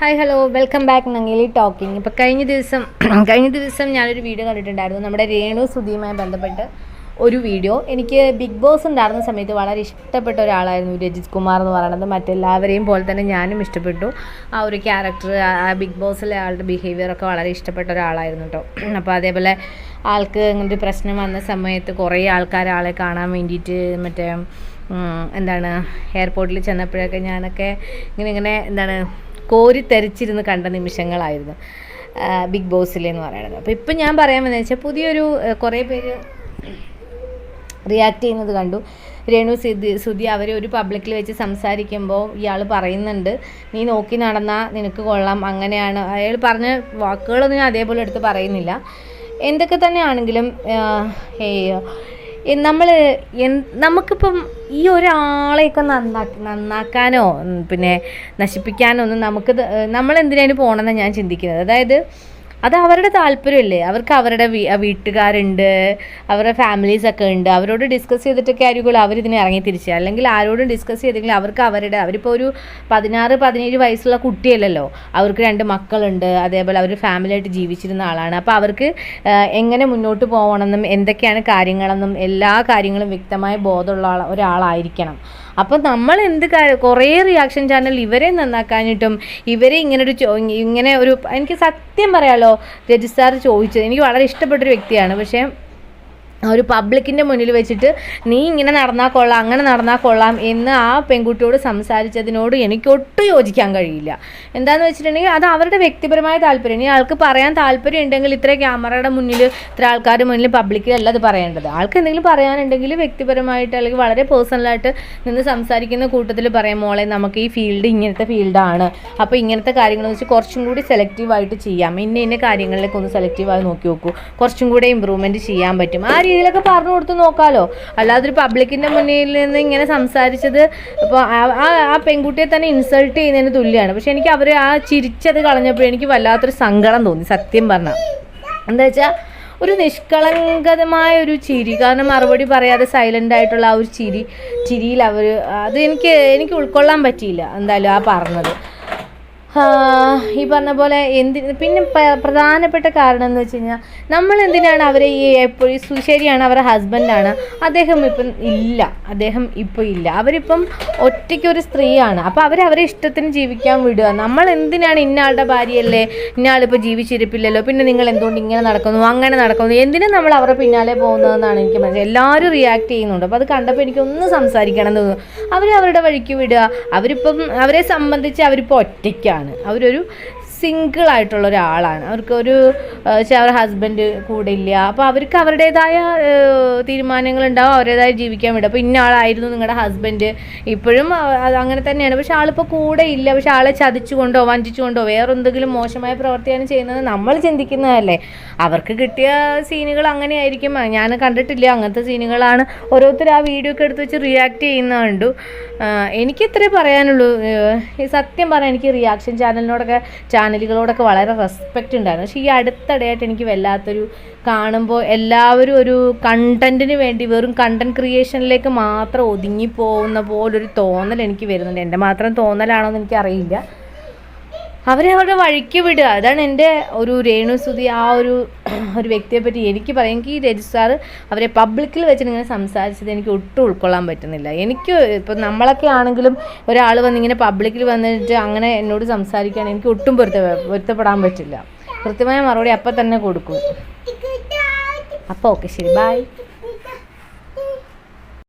Hi hello welcome back Nangeli talking ഇപ്പോൾ കഴിഞ്ഞ ദിവസം കഴിഞ്ഞ ദിവസം ഞാനൊരു വീഡിയോ കണ്ടിട്ടുണ്ടായിരുന്നു. നമ്മുടെ രേണു സുധിയുമായി ബന്ധപ്പെട്ട് ഒരു വീഡിയോ എനിക്ക് ബിഗ് ബോസ് ഉണ്ടായിരുന്ന സമയത്ത് വളരെ ഇഷ്ടപ്പെട്ട ഒരാളായിരുന്നു രജിത് കുമാർ എന്ന് പറയുന്നത്. മറ്റെല്ലാവരെയും പോലെ തന്നെ ഞാനും ഇഷ്ടപ്പെട്ടു. ആ ഒരു ക്യാരക്ടർ ആ ബിഗ് ബോസിലെ ആളുടെ ബിഹേവിയർ ഒക്കെ വളരെ ഇഷ്ടപ്പെട്ട ഒരാളായിരുന്നു കേട്ടോ അപ്പോൾ അതേപോലെ ആൾക്ക് ഇങ്ങനൊരു പ്രശ്നം വന്ന സമയത്ത് കുറേ ആൾക്കാർ ആളെ കാണാൻ വേണ്ടിയിട്ട് മറ്റേ എന്താണ് എയർപോർട്ടിൽ ചെന്നപ്പോഴൊക്കെ ഞാനൊക്കെ ഇങ്ങനെ ഇങ്ങനെ എന്താണ് കോരി തെറിച്ചിരുന്ന് കണ്ട നിമിഷങ്ങളായിരുന്നു. ബിഗ് ബോസിലെന്ന് പറയുന്നത്. അപ്പോൾ ഇപ്പം ഞാൻ പറയാൻ വന്നത് വെച്ചാൽ പുതിയൊരു കുറേ പേര് റിയാക്ട് ചെയ്യുന്നത് കണ്ടു. രേണു സുധി സുധി അവർ ഒരു പബ്ലിക്കിൽ വെച്ച് സംസാരിക്കുമ്പോൾ ഇയാൾ പറയുന്നുണ്ട് നീ നോക്കി നടന്നാൽ നിനക്ക് കൊള്ളാം അങ്ങനെയാണ്. അയാൾ പറഞ്ഞ വാക്കുകളൊന്നും ഞാൻ അതേപോലെ എടുത്ത് പറയുന്നില്ല. എന്തൊക്കെ തന്നെയാണെങ്കിലും നമ്മൾ നമുക്കിപ്പം ഈ ഒരാളെയൊക്കെ നന്നാക്കി നന്നാക്കാനോ പിന്നെ നശിപ്പിക്കാനോ ഒന്നും നമുക്ക് നമ്മൾ എന്തിനാണ് പോകണമെന്നാണ് ഞാൻ ചിന്തിക്കുന്നത്. അതായത് അത് അവരുടെ താല്പര്യമല്ലേ? അവർക്ക് അവരുടെ വീട്ടുകാരുണ്ട് അവരുടെ ഫാമിലീസ് ഒക്കെ ഉണ്ട്. അവരോട് ഡിസ്കസ് ചെയ്തിട്ടൊക്കെ ആയിരിക്കുമല്ലോ അവരിതിനെ ഇറങ്ങി തിരിച്ച്. അല്ലെങ്കിൽ ആരോടും ഡിസ്കസ് ചെയ്തെങ്കിൽ അവർക്ക് അവരുടെ അവരിപ്പോൾ ഒരു പതിനാറ് പതിനേഴ് വയസ്സുള്ള കുട്ടിയല്ലല്ലോ? അവർക്ക് രണ്ട് മക്കളുണ്ട്. അതേപോലെ അവർ ഫാമിലിയായിട്ട് ജീവിച്ചിരുന്ന ആളാണ്. അപ്പോൾ അവർക്ക് എങ്ങനെ മുന്നോട്ട് പോകണമെന്നും എന്തൊക്കെയാണ് കാര്യങ്ങളെന്നും എല്ലാ കാര്യങ്ങളും വ്യക്തമായ ബോധമുള്ള ഒരാളായിരിക്കണം. അപ്പോൾ നമ്മൾ എന്ത് കുറേ റിയാക്ഷൻ ചാനൽ ഇവരെ നന്നാക്കാനിട്ടും ഇവരെ ഇങ്ങനെ ഒരു ഇങ്ങനെ ഒരു എനിക്ക് സത്യം പറയാലോ രജിസ്ട്രാർ ചോദിച്ചത് എനിക്ക് വളരെ ഇഷ്ടപ്പെട്ടൊരു വ്യക്തിയാണ്. പക്ഷേ ഒരു പബ്ലിക്കിന്റെ മുന്നിൽ വെച്ചിട്ട് നീ ഇങ്ങനെ നടന്നാൽ കൊള്ളാം അങ്ങനെ നടന്നാൽ കൊള്ളാം എന്ന് ആ പെൺകുട്ടിയോട് സംസാരിച്ചതിനോട് എനിക്ക് ഒട്ടും യോജിക്കാൻ കഴിയില്ല. എന്താണെന്ന് വെച്ചിട്ടുണ്ടെങ്കിൽ അത് അവരുടെ വ്യക്തിപരമായ താല്പര്യം. ഇനി ആൾക്ക് പറയാൻ താല്പര്യം ഉണ്ടെങ്കിൽ ഇത്ര ക്യാമറയുടെ മുന്നിൽ ഇത്ര ആൾക്കാരുടെ മുന്നിൽ പബ്ലിക്കിലല്ല അത് പറയേണ്ടത്. ആൾക്ക് എന്തെങ്കിലും പറയാനുണ്ടെങ്കിൽ വ്യക്തിപരമായിട്ട് അല്ലെങ്കിൽ വളരെ പേഴ്സണലായിട്ട് നിന്ന് സംസാരിക്കുന്ന കൂട്ടത്തിൽ പറയാം മോളെ നമുക്ക് ഈ ഫീൽഡ് ഇങ്ങനത്തെ ഫീൽഡാണ്. അപ്പോൾ ഇങ്ങനത്തെ കാര്യങ്ങൾ വെച്ച് കുറച്ചും കൂടി സെലക്റ്റീവായിട്ട് ചെയ്യാം. ഇന്ന ഇന്ന കാര്യങ്ങളിലേക്ക് ഒന്ന് സെലക്റ്റീവായി നോക്കി നോക്കൂ. കുറച്ചും കൂടെ ഇമ്പ്രൂവ്മെന്റ് ചെയ്യാൻ പറ്റും. ആ രീതിയിലൊക്കെ പറഞ്ഞു കൊടുത്ത് നോക്കാമല്ലോ അല്ലാതെ ഒരു പബ്ലിക്കിന്റെ മുന്നിൽ നിന്ന് ഇങ്ങനെ സംസാരിച്ചത് ഇപ്പോൾ ആ- ആ പെൺകുട്ടിയെ തന്നെ ഇൻസൾട്ട് ചെയ്യുന്നതിന് തുല്യമാണ് പക്ഷെ എനിക്ക് അവർ ആ ചിരിച്ചത് കളഞ്ഞപ്പോൾ എനിക്ക് വല്ലാത്തൊരു സങ്കടം തോന്നി സത്യം പറഞ്ഞാൽ എന്താ വെച്ചാൽ ഒരു നിഷ്കളങ്കതമായ ഒരു ചിരി കാരണം മറുപടി പറയാതെ സൈലന്റ് ആയിട്ടുള്ള ആ ഒരു ചിരി ചിരിയിൽ അവർ അത് എനിക്ക് എനിക്ക് ഉൾക്കൊള്ളാൻ പറ്റിയില്ല എന്തായാലും ആ പറഞ്ഞത്. ഈ പറഞ്ഞ പോലെ എന്തി പിന്നെ പ്രധാനപ്പെട്ട കാരണം എന്ന് വെച്ച് കഴിഞ്ഞാൽ നമ്മൾ എന്തിനാണ് അവരെ ഈ എപ്പോഴും സു- ശരിയാണ് അവരുടെ ഹസ്ബൻഡാണ്. അദ്ദേഹം ഇപ്പം ഇല്ല. അദ്ദേഹം ഇപ്പോൾ ഇല്ല. അവരിപ്പം ഒറ്റയ്ക്ക് ഒരു സ്ത്രീയാണ്. അപ്പോൾ അവർ അവരെ ഇഷ്ടത്തിന് ജീവിക്കാൻ വിടുക. നമ്മൾ എന്തിനാണ് ഇന്നയാളുടെ ഭാര്യയല്ലേ? ഇന്നയാളിപ്പോൾ ജീവിച്ചിരിപ്പില്ലല്ലോ. പിന്നെ നിങ്ങൾ എന്തുകൊണ്ട് ഇങ്ങനെ നടക്കുന്നു? അങ്ങനെ നടക്കുന്നു. എന്തിനും നമ്മൾ അവരുടെ പിന്നാലെ പോകുന്നതെന്നാണ് എനിക്ക് മനസ്സിലായത് എല്ലാവരും റിയാക്ട് ചെയ്യുന്നുണ്ട്. അപ്പോൾ അത് കണ്ടപ്പോൾ എനിക്കൊന്ന് സംസാരിക്കണം എന്ന് തോന്നുന്നു. അവർ അവരുടെ വഴിക്ക് വിടുക. അവരിപ്പം അവരെ സംബന്ധിച്ച് അവരിപ്പോൾ ഒറ്റയ്ക്കാണ്. അവരൊരു സിംഗിൾ ആയിട്ടുള്ള ഒരാളാണ്. അവർക്ക് ഒരു അവർ ഹസ്ബൻഡ് കൂടെ ഇല്ല. അപ്പോൾ അവർക്ക് അവരുടേതായ തീരുമാനങ്ങൾ ഉണ്ടാവും അവരുടേതായ ജീവിക്കാൻ വിടും അപ്പോൾ ഇന്ന ആളായിരുന്നു നിങ്ങളുടെ ഹസ്ബൻഡ്. ഇപ്പോഴും അങ്ങനെ തന്നെയാണ്. പക്ഷെ ആളിപ്പോൾ കൂടെ ഇല്ല. പക്ഷെ ആളെ ചതിച്ചുകൊണ്ടോ വഞ്ചിച്ചുകൊണ്ടോ വേറെ എന്തെങ്കിലും മോശമായ പ്രവർത്തിയാണ് ചെയ്യുന്നത് നമ്മൾ ചിന്തിക്കുന്നതല്ലേ. അവർക്ക് കിട്ടിയ സീനുകൾ അങ്ങനെ ആയിരിക്കും ഞാൻ കണ്ടിട്ടില്ല. അങ്ങനത്തെ സീനുകളാണ് ഓരോരുത്തർ ആ വീഡിയോ ഒക്കെ എടുത്ത് വെച്ച് റിയാക്ട് ചെയ്യുന്ന കണ്ടു. ഇത്രേ എനിക്കിത്രേ പറയാനുള്ളൂ. സത്യം പറയാൻ എനിക്ക് റിയാക്ഷൻ ചാനലിനോടൊക്കെ ചാനലുകളോടൊക്കെ വളരെ റെസ്പെക്റ്റ് ഉണ്ടായിരുന്നു. പക്ഷേ ഈ അടുത്തിടെയായിട്ട് എനിക്ക് വല്ലാത്തൊരു കാണുമ്പോൾ എല്ലാവരും ഒരു കണ്ടന്റിന് വേണ്ടി വെറും കണ്ടന്റ് ക്രിയേഷനിലേക്ക് മാത്രം ഒതുങ്ങി പോകുന്ന പോലൊരു തോന്നൽ എനിക്ക് വരുന്നുണ്ട്. എന്റെ മാത്രം തോന്നലാണോ എന്ന് എനിക്കറിയില്ല. അവരെ അവരുടെ വഴിക്ക് വിടുക. അതാണ് എന്റെ ഒരു രേണു രേണുസുതി ആ ഒരു ഒരു വ്യക്തിയെ പറ്റി എനിക്ക് പറയാം. എനിക്ക് ഈ രജിസ്ട്രാർ അവരെ പബ്ലിക്കിൽ വെച്ചിട്ട് ഇങ്ങനെ സംസാരിച്ചത് എനിക്ക് ഒട്ടും ഉൾക്കൊള്ളാൻ പറ്റുന്നില്ല. എനിക്ക് ഇപ്പം നമ്മളൊക്കെ ആണെങ്കിലും ഒരാൾ വന്നിങ്ങനെ പബ്ലിക്കിൽ വന്നിട്ട് അങ്ങനെ എന്നോട് സംസാരിക്കാൻ എനിക്ക് ഒട്ടും പൊരുത്ത പൊരുത്തപ്പെടാൻ പറ്റില്ല. കൃത്യമായ മറുപടി അപ്പം തന്നെ കൊടുക്കും. അപ്പോൾ ഓക്കെ ശരി. ബൈ.